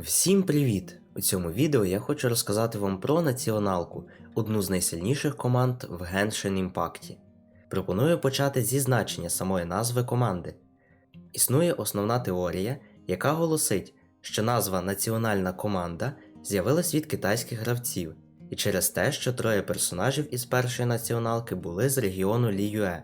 Всім привіт! У цьому відео я хочу розказати вам про націоналку, одну з найсильніших команд в Genshin Impact. Пропоную почати зі значення самої назви команди. Існує основна теорія, яка голосить, що назва Національна команда з'явилась від китайських гравців, і через те, що троє персонажів із першої націоналки були з регіону Ліюе.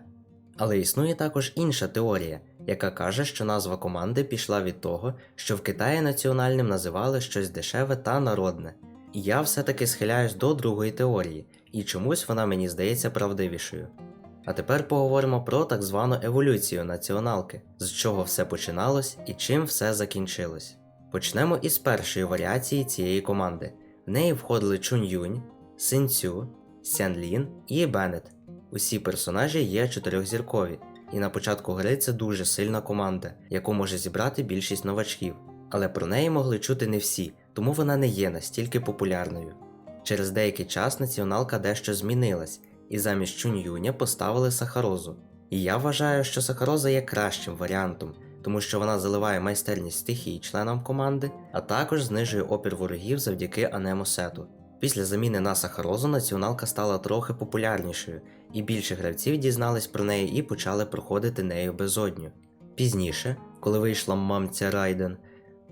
Але існує також інша теорія, яка каже, що назва команди пішла від того, що в Китаї національним називали щось дешеве та народне. І я все-таки схиляюсь до другої теорії, і чомусь вона мені здається правдивішою. А тепер поговоримо про так звану еволюцію націоналки, з чого все починалось і чим все закінчилось. Почнемо із першої варіації цієї команди. В неї входили Чунь Юнь, Син Цю, Сян Лін і Беннет. Усі персонажі є чотирьохзіркові, і на початку гри це дуже сильна команда, яку може зібрати більшість новачків. Але про неї могли чути не всі, тому вона не є настільки популярною. Через деякий час націоналка дещо змінилась, і замість Чунь-Юня поставили Сахарозу. І я вважаю, що Сахароза є кращим варіантом, тому що вона заливає майстерність стихій членам команди, а також знижує опір ворогів завдяки анемосету. Після заміни на Сахарозу націоналка стала трохи популярнішою, і більше гравців дізнались про неї і почали проходити нею безодню. Пізніше, коли вийшла мамця Райден,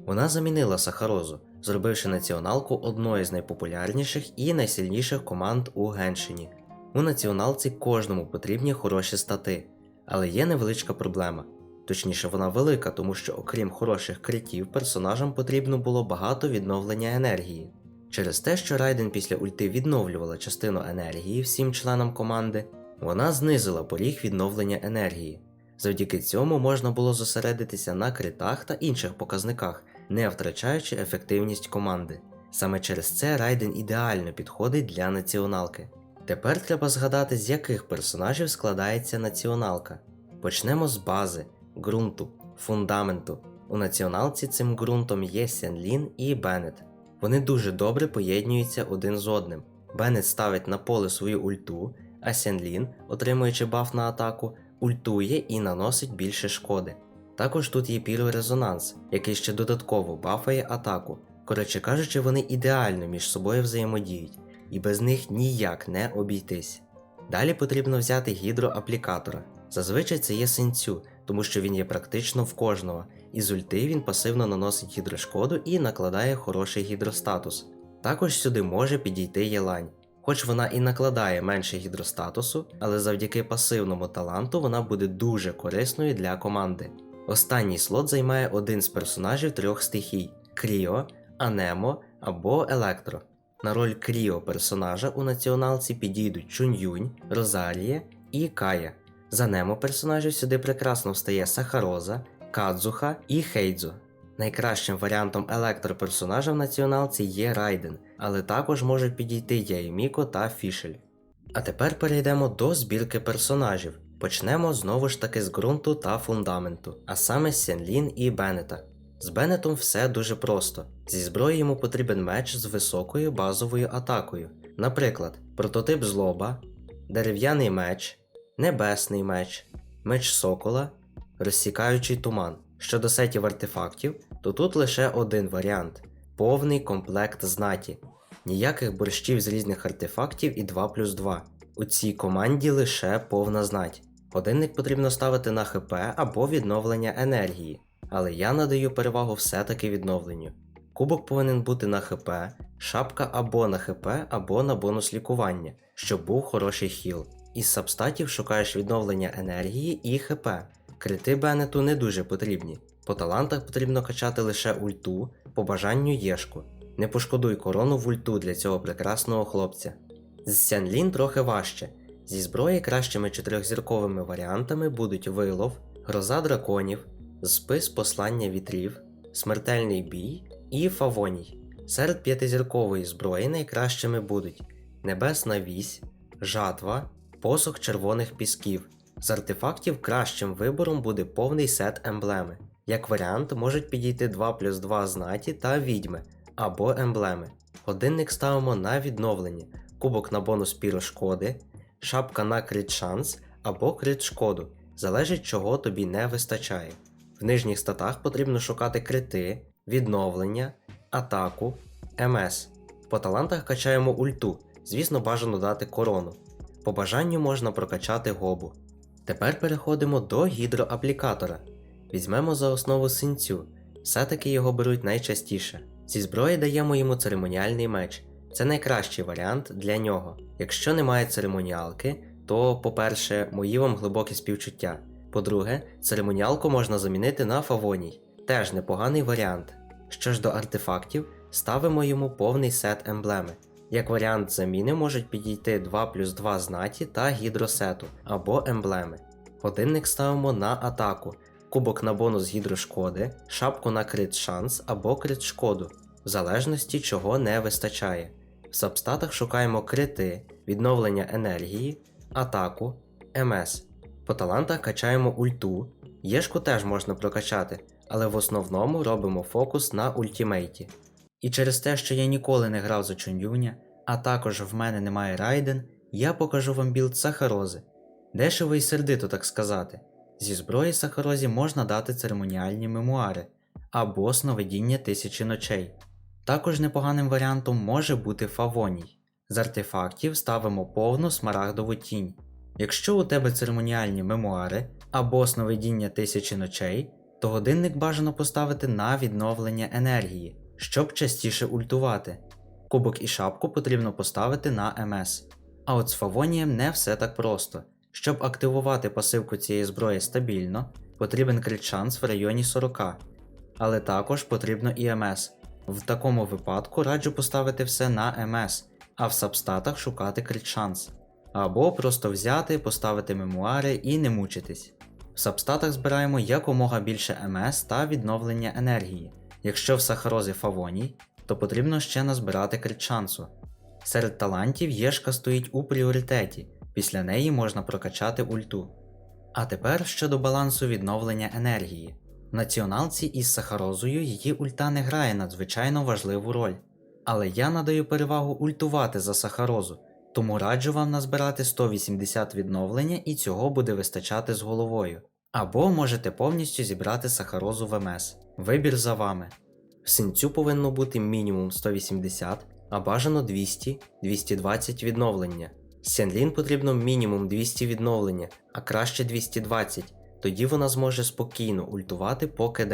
вона замінила Сахарозу, зробивши націоналку одною з найпопулярніших і найсильніших команд у Геншині. У націоналці кожному потрібні хороші стати, але є невеличка проблема. Точніше, вона велика, тому що окрім хороших критів, персонажам потрібно було багато відновлення енергії. Через те, що Райден після ульти відновлювала частину енергії всім членам команди, вона знизила поріг відновлення енергії. Завдяки цьому можна було зосередитися на критах та інших показниках, не втрачаючи ефективність команди. Саме через це Райден ідеально підходить для націоналки. Тепер треба згадати, з яких персонажів складається націоналка. Почнемо з бази, ґрунту, фундаменту. У націоналці цим ґрунтом є Сянлін і Беннет. Вони дуже добре поєднуються один з одним. Беннет ставить на поле свою ульту, а Сянлін, отримуючи баф на атаку, ультує і наносить більше шкоди. Також тут є пірорезонанс, який ще додатково бафає атаку. Коротше кажучи, вони ідеально між собою взаємодіють, і без них ніяк не обійтись. Далі потрібно взяти гідроаплікатора. Зазвичай це є синцю, тому що він є практично в кожного, і з ульти він пасивно наносить гідрошкоду і накладає хороший гідростатус. Також сюди може підійти Єлань. Хоч вона і накладає менше гідростатусу, але завдяки пасивному таланту вона буде дуже корисною для команди. Останній слот займає один з персонажів трьох стихій Кріо, Анемо або Електро. На роль Кріо персонажа у націоналці підійдуть Чунь-Юнь, і Кая. За Немо персонажів сюди прекрасно встає Сахароза, Кадзуха і Хейдзу. Найкращим варіантом електроперсонажа в націоналці є Райден, але також можуть підійти Яєміко та Фішель. А тепер перейдемо до збірки персонажів. Почнемо знову ж таки з ґрунту та фундаменту, а саме з Сенлін і Беннета. З Беннетом все дуже просто. Зі зброї йому потрібен меч з високою базовою атакою. Наприклад, прототип злоба, дерев'яний меч, небесний меч, меч сокола, розсікаючий туман. Щодо сетів артефактів, то тут лише один варіант повний комплект знаті. Ніяких борщів з різних артефактів і 2 плюс 2. У цій команді лише повна знать. Годинник потрібно ставити на ХП або відновлення енергії, але я надаю перевагу все-таки відновленню. Кубок повинен бути на ХП, шапка або на ХП, або на бонус лікування, щоб був хороший хіл. Із сабстатів шукаєш відновлення енергії і ХП. Крити Беннету не дуже потрібні. По талантах потрібно качати лише ульту, по бажанню єшку. Не пошкодуй корону в ульту для цього прекрасного хлопця. З Сянлін трохи важче. Зі зброї кращими чотирьохзірковими варіантами будуть вилов, гроза драконів, спис послання вітрів, смертельний бій і фавоній. Серед п'ятизіркової зброї найкращими будуть Небесна вісь, жатва, посох червоних пісків. З артефактів кращим вибором буде повний сет емблеми. Як варіант, можуть підійти 2 плюс 2 знаті та відьми або емблеми. Годинник ставимо на відновлення, кубок на бонус пірошкоди, шапка на крит шанс або крит шкоду, залежить чого тобі не вистачає. В нижніх статах потрібно шукати крити, відновлення, атаку, МС. По талантах качаємо ульту, звісно, бажано дати корону. По бажанню можна прокачати гобу. Тепер переходимо до гідроаплікатора. Візьмемо за основу синцю, все-таки його беруть найчастіше. Зі зброї даємо йому церемоніальний меч. Це найкращий варіант для нього. Якщо немає церемоніалки, то, по-перше, мої вам глибокі співчуття. По-друге, церемоніалку можна замінити на фавоній. Теж непоганий варіант. Що ж до артефактів, ставимо йому повний сет емблеми. Як варіант заміни можуть підійти 2 плюс 2 знаті та гідросету або емблеми. Годинник ставимо на атаку, кубок на бонус гідрошкоди, шапку на крит шанс або крит шкоду, в залежності чого не вистачає. В сабстатах шукаємо крити, відновлення енергії, атаку, МС. По талантах качаємо ульту, єшку теж можна прокачати, але в основному робимо фокус на ультімейті. І через те, що я ніколи не грав за Чунюня, а також в мене немає райден, я покажу вам білд Сахарози. Дешево і сердито, так сказати. Зі зброї Сахарозі можна дати церемоніальні мемуари або сновидіння тисячі ночей. Також непоганим варіантом може бути фавоній. З артефактів ставимо повну смарагдову тінь. Якщо у тебе церемоніальні мемуари або сновидіння тисячі ночей, то годинник бажано поставити на відновлення енергії, щоб частіше ультувати. Кубок і шапку потрібно поставити на МС. А от з фавонієм не все так просто. Щоб активувати пасивку цієї зброї стабільно, потрібен крит шанс в районі 40, але також потрібно і МС. В такому випадку раджу поставити все на МС, а в сабстатах шукати крит шанс. Або просто взяти, поставити мемуари і не мучитись. В сабстатах збираємо якомога більше МС та відновлення енергії. Якщо в сахарозі фавоній, то потрібно ще назбирати крит. Серед талантів єшка стоїть у пріоритеті, після неї можна прокачати ульту. А тепер щодо балансу відновлення енергії. В націоналці із сахарозою її ульта не грає надзвичайно важливу роль. Але я надаю перевагу ультувати за сахарозу, тому раджу вам назбирати 180 відновлення і цього буде вистачати з головою. Або можете повністю зібрати сахарозу в МС. Вибір за вами. В синцю повинно бути мінімум 180, а бажано 200-220 відновлення. Сенлін потрібно мінімум 200 відновлення, а краще 220, тоді вона зможе спокійно ультувати по КД.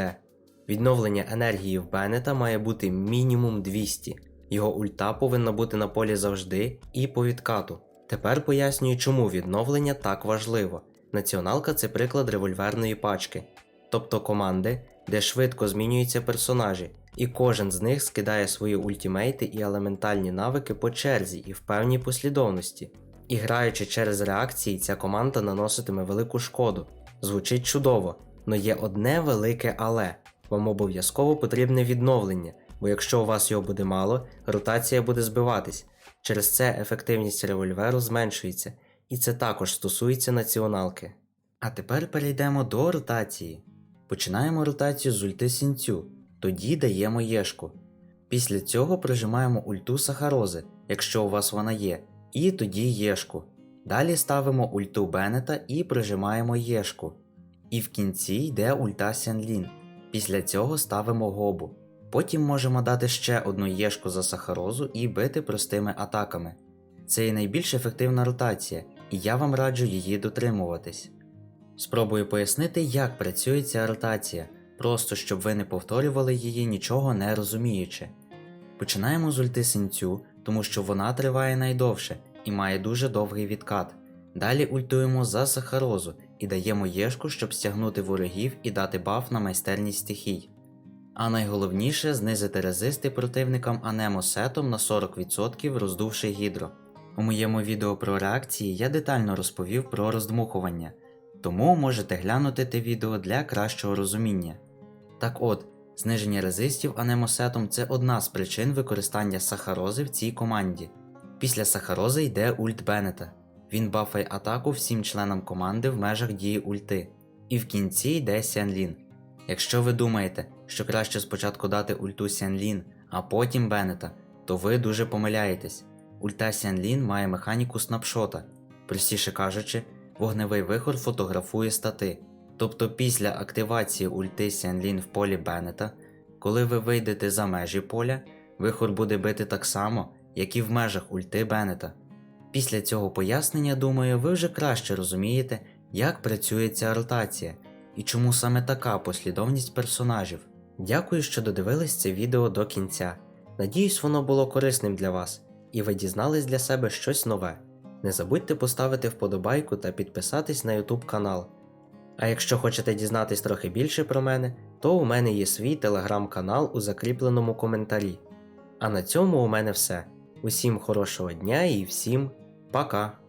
Відновлення енергії в Беннета має бути мінімум 200. Його ульта повинна бути на полі завжди і по відкату. Тепер пояснюю, чому відновлення так важливо. Націоналка це приклад револьверної пачки, тобто команди, де швидко змінюються персонажі, і кожен з них скидає свої ультімейти і елементальні навики по черзі і в певній послідовності. І граючи через реакції, ця команда наноситиме велику шкоду. Звучить чудово, але є одне велике але. Вам обов'язково потрібне відновлення, бо якщо у вас його буде мало, ротація буде збиватись. Через це ефективність револьверу зменшується, і це також стосується націоналки. А тепер перейдемо до ротації. Починаємо ротацію з ульти сінцю, тоді даємо єшку. Після цього прижимаємо ульту сахарози, якщо у вас вона є, і тоді єшку. Далі ставимо ульту Беннета і прижимаємо єшку. І в кінці йде ульта Сянлін. Після цього ставимо гобу. Потім можемо дати ще одну єшку за сахарозу і бити простими атаками. Це і найбільш ефективна ротація, і я вам раджу її дотримуватись. Спробую пояснити, як працює ця ротація, просто щоб ви не повторювали її нічого не розуміючи. Починаємо з ульти синцю, тому що вона триває найдовше і має дуже довгий відкат. Далі ультуємо за сахарозу і даємо єшку, щоб стягнути ворогів і дати баф на майстерність стихій. А найголовніше знизити резисти противникам анемо сетом на 40% роздувши гідро. У моєму відео про реакції я детально розповів про роздмухування, тому можете глянути те відео для кращого розуміння. Так от, зниження резистів анемосетом це одна з причин використання сахарози в цій команді. Після сахарози йде ульт Беннета. Він бафає атаку всім членам команди в межах дії ульти. І в кінці йде Сянлін. Якщо ви думаєте, що краще спочатку дати ульту Сянлін, а потім Беннета, то ви дуже помиляєтесь. Ульта Сянлін має механіку снапшота, простіше кажучи, вогневий вихор фотографує стати. Тобто після активації ульти Сянлін в полі Беннета коли ви вийдете за межі поля, вихор буде бити так само, як і в межах ульти Беннета. Після цього пояснення, думаю, ви вже краще розумієте, як працює ця ротація і чому саме така послідовність персонажів. Дякую, що додивились це відео до кінця. Надіюсь, воно було корисним для вас, і ви дізнались для себе щось нове. Не забудьте поставити вподобайку та підписатись на YouTube канал. А якщо хочете дізнатись трохи більше про мене, то у мене є свій телеграм-канал у закріпленому коментарі. А на цьому у мене все. Усім хорошого дня і всім пока!